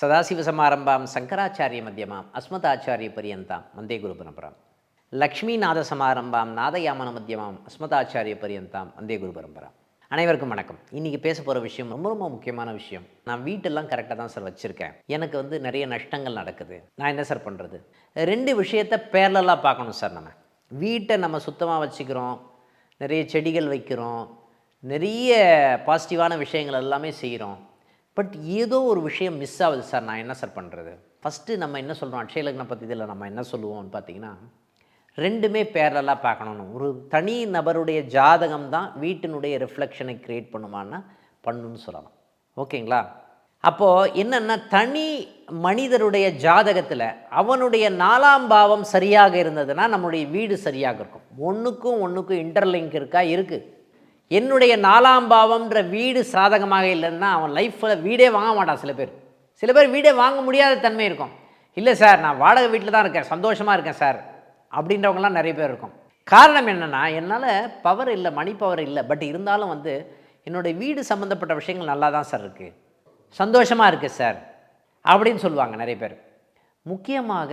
சதாசிவசமாரம்பாம் சங்கராச்சாரிய மத்தியமாம் அஸ்மதாச்சாரிய பரியந்தாம் வந்தே குரு பரம்பராம் லக்ஷ்மிநாத சமாரம்பாம் நாதயாமன மத்தியமாம் அஸ்மதாச்சாரிய பரியந்தாம் வந்தே குரு பரம்பராம் அனைவருக்கும் வணக்கம். இன்றைக்கி பேச போகிற விஷயம் ரொம்ப ரொம்ப முக்கியமான விஷயம். நான் வீட்டெல்லாம் கரெக்டாக தான் சார் வச்சுருக்கேன். எனக்கு வந்து நிறைய நஷ்டங்கள் நடக்குது. நான் என்ன சார் பண்ணுறது ரெண்டு விஷயத்தை பேரலாக பார்க்கணும் சார் நம்ம. வீட்டை நம்ம சுத்தமாக வச்சுக்கிறோம். நிறைய செடிகள் வைக்கிறோம். நிறைய பாசிட்டிவான விஷயங்கள் எல்லாமே செய்கிறோம். பட் ஏதோ ஒரு விஷயம் மிஸ் ஆகுது சார். நான் என்ன சார் பண்ணுறது ஃபஸ்ட்டு நம்ம என்ன சொல்கிறோம் அக்ஷயலக்ன லக்ன நம்ம என்ன சொல்லுவோம்னு பார்த்தீங்கன்னா ரெண்டுமே பேரலாக பார்க்கணும் ஒரு தனி நபருடைய ஜாதகம் தான் வீட்டினுடைய ரிஃப்ளெக்ஷனை க்ரியேட் பண்ணுமான்னா பண்ணுன்னு சொல்லலாம். ஓகேங்களா? அப்போது என்னென்னா தனி மனிதருடைய ஜாதகத்தில் அவனுடைய நாலாம் பாவம் சரியாக இருந்ததுன்னா நம்முடைய வீடு சரியாக இருக்கும். ஒன்றுக்கும் ஒன்றுக்கும் இன்டர்லிங்க் இருக்கா? இருக்குது என்னுடைய நாலாம் பாவம்ன்ற வீடு சாதகமாக இல்லைன்னா அவன் லைஃப்பில் வீடே வாங்க மாட்டான் சில பேர். சில பேர் வீடே வாங்க முடியாத தன்மை இருக்கும். இல்லை சார் நான் வாடகை வீட்டில் தான் இருக்கேன் சந்தோஷமாக இருக்கேன் சார் அப்படின்றவங்களாம் நிறைய பேர் இருக்கும். காரணம் என்னென்னா என்னால் பவர் இல்லை மணி பவர் இல்லை பட் இருந்தாலும் வந்து என்னுடைய வீடு சம்மந்தப்பட்ட விஷயங்கள் நல்லா தான் சார் இருக்குது சந்தோஷமாக இருக்குது சார் அப்படின்னு சொல்லுவாங்க நிறைய பேர். முக்கியமாக